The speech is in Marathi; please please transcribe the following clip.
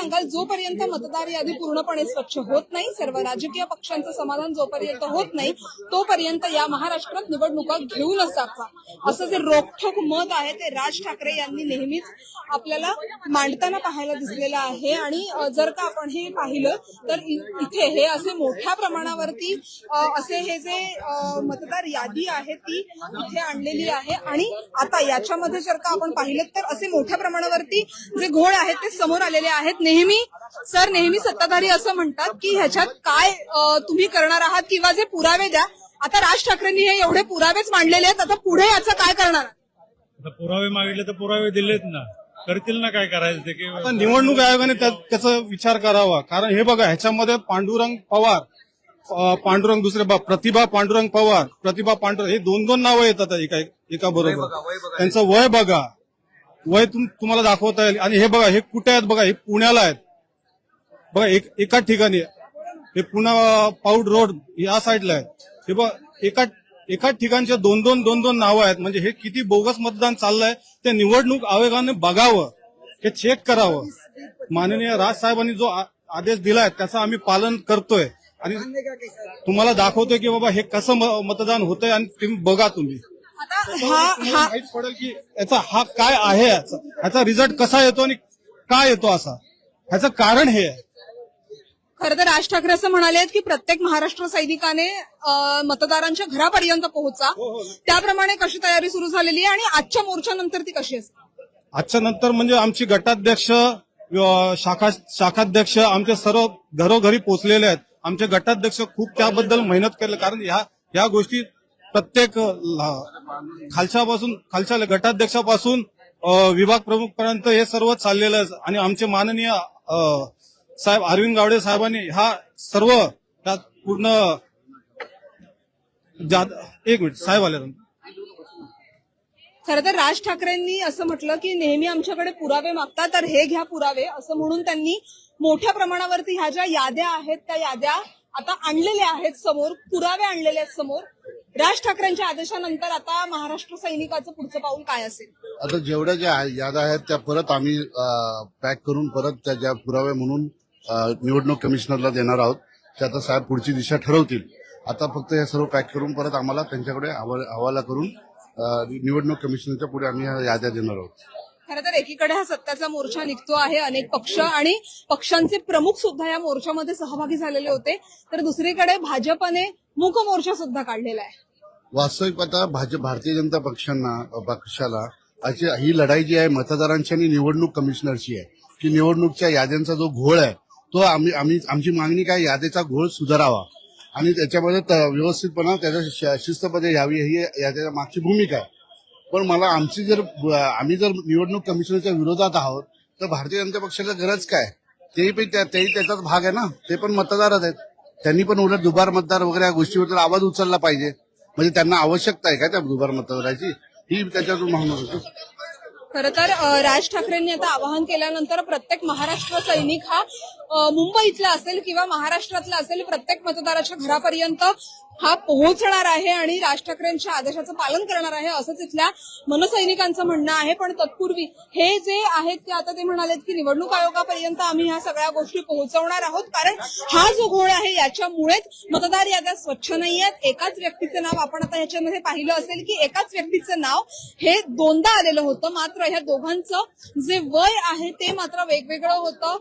सांगाल जोपर्यंत मतदार यादी पूर्णपणे स्वच्छ होत नाही सर्व राजकीय पक्षांचं समाधान जोपर्यंत होत नाही तोपर्यंत या महाराष्ट्रात निवडणुका घेऊनच दाखवा. असं जे रोखोक मत आहे ते राज ठाकरे यांनी नेहमीच आपल्याला मांडताना पाहायला दिसलेलं आहे. आणि जर का आपण हे पाहिलं तर इथे हे असे मोठ्या प्रमाणावरती असे हे जे मतदार यादी आहे ती इथे आणलेली आहे. आणि आता याच्यामध्ये जर का आपण पाहिलं तर असे मोठ्या प्रमाणावरती जे घोळ आहेत ते समोर आलेले आहेत. नेहमी सर नेहमी सत्ताधारी असं म्हणतात की ह्याच्यात काय तुम्ही करणार आहात किंवा जे पुरावे द्या आता राज ठाकरेंनी हे एवढे पुरावेच मांडलेले आहेत आता पुढे याचं काय करणार? आता पुरावे मागितले तर पुरावे दिलेत ना. करतील ना काय करायचं ते आता निवडणूक आयोगाने त्या- त्याचा विचार करावा. कारण हे बघा ह्याच्यामध्ये पांडुरंग पवार पांडुरंग दुसरे बा प्रतिभा पांडुरंग पवार प्रतिभा पांडुरंग हे दोन दोन नावं येतात एका एका बरोबर त्यांचं वय बघा. वय तुम- तुम्हाला दाखवता येईल. आणि हे बघा हे कुठे आहेत बघा हे पुण्याला आहेत. बघा एक एकाच ठिकाणी हे पुणा पाऊड रोड या साईडला आहे हे बघा एका एकाच ठिकाणचे दोन दोन दोन दोन नावं आहेत. म्हणजे हे किती बोगस मतदान चाललंय ते निवडणूक आयोगाने बघावं. हे चेक करावं. माननीय राज साहेबांनी जो आदेश दिलाय त्याचं आम्ही पालन करतोय. आणि तुम्हाला दाखवतोय की बाबा हे कसं मतदान होतंय आणि तुम्ही बघा तुम्ही. हा हा माहीत पडेल की याचा हा काय आहे याचा. ह्याचा रिझल्ट कसा येतो आणि का येतो असा. ह्याचं कारण हे आहे. खरं तर राज ठाकरे असं म्हणाले की प्रत्येक महाराष्ट्र सैनिकाने अ, मतदारांच्या घरापर्यंत पोहोचा. त्याप्रमाणे कशी तयारी सुरू झालेली आहे आणि आजच्या मोर्चानंतर ती कशी असेल आजच्या नंतर म्हणजे आमची गटाध्यक्ष अ, शाखा शाखाध्यक्ष आमचे सर्व घरोघरी पोचलेले आहेत. आमचे गटाध्यक्ष खूप त्याबद्दल मेहनत केले कारण ह्या ह्या गोष्टी प्रत्येक खालच्यापासून खालच्या गटाध्यक्षापासून विभाग प्रमुख पर्यंत हे सर्व चाललेलं आहे. आणि आमचे माननीय साहेब अरविंद गावडे साहेबांनी ह्या सर्व त्यात पूर्ण एक मिनिट साहेब आले खर तर राज ठाकरेंनी असं म्हटलं की नेहमी आमच्याकडे पुरावे मागतात तर हे घ्या पुरावे असं म्हणून त्यांनी मोठ्या प्रमाणावरती ह्या ज्या याद्या आहेत त्या याद्या आता आणलेल्या आहेत समोर पुरावे आणलेले आहेत समोर. राज ठाकरेंच्या आदेशानंतर आता महाराष्ट्र सैनिकाचं पुढचं पाऊल काय असेल? आता जेवढ्या ज्या याद्या आहेत त्या परत आम्ही पॅक करून परत त्या ज्या पुरावे म्हणून अ, निवडणूक कमिशनरला देणार आहोत ते आता साहेब पुढची दिशा ठरवतील. आता फक्त हे सर्व पॅक करून परत आम्हाला त्यांच्याकडे हवा- हवाला करून अ, निवडणूक कमिशनरच्या पुढे आम्ही ह्या याद्या देणार आहोत. खरं तर एकीकडे हा सत्याचा मोर्चा निघतो आहे अनेक पक्ष आणि पक्षांचे प्रमुख सुद्धा या मोर्चामध्ये सहभागी झालेले होते. तर दुसरीकडे भाजपने मूक मोर्चा सुद्धा काढलेला आहे. वास्तविक आता भाजप भारतीय जनता पक्षांना पक्षाला अशी ही लढाई जी आहे मतदारांची आणि निवडणूक कमिशनरची आहे की निवडणूकच्या याद्यांचा जो घोळ आहे तो आम्ही आम्ही आमची मागणी काय यादीचा घोळ सुधारावा. आणि त्याच्यामध्ये त- व्यवस्थितपणा त्याच्या श- यावी ही याच्या मागची भूमिका आहे. पण मला आमची जर आम्ही जर निवडणूक कमिशनरच्या विरोधात आहोत तर भारतीय जनता पक्षाला गरज काय? तेही पण त्या- तेही त्याचाच भाग आहे ना? ते पण मतदारच आहेत. त्यांनी पण उलट दुबार मतदार वगैरे या गोष्टीबद्दल आवाज उचलला पाहिजे. म्हणजे त्यांना आवश्यकता आहे का त्या दुबार मतदाराची? ही त्याच्यातून म्हणून होतो. खर तर राज ठाकरेंनी आता आवाहन केल्यानंतर प्रत्येक महाराष्ट्र सैनिक हा मुंबईतला असेल किंवा महाराष्ट्रातला असेल प्रत्येक मतदाराच्या घरापर्यंत हा पोहोचणार आहे आणि राज ठाकरेंच्या आदेशाचं पालन करणार आहे असंच इथल्या मनसैनिकांचं म्हणणं आहे. पण तत्पूर्वी हे जे आहेत ते आता ते म्हणालेत की निवडणूक आयोगापर्यंत आम्ही ह्या सगळ्या गोष्टी पोहोचवणार आहोत. कारण हा जो घोळ आहे याच्यामुळेच मतदार याद्या स्वच्छ नाही आहेत. एकाच व्यक्तीचं नाव आपण आता ह्याच्यामध्ये पाहिलं असेल की एकाच व्यक्तीचं नाव हे दोनदा आलेलं होतं. मात्र ह्या दोघांचं जे वय आहे ते मात्र वेगवेगळं होतं.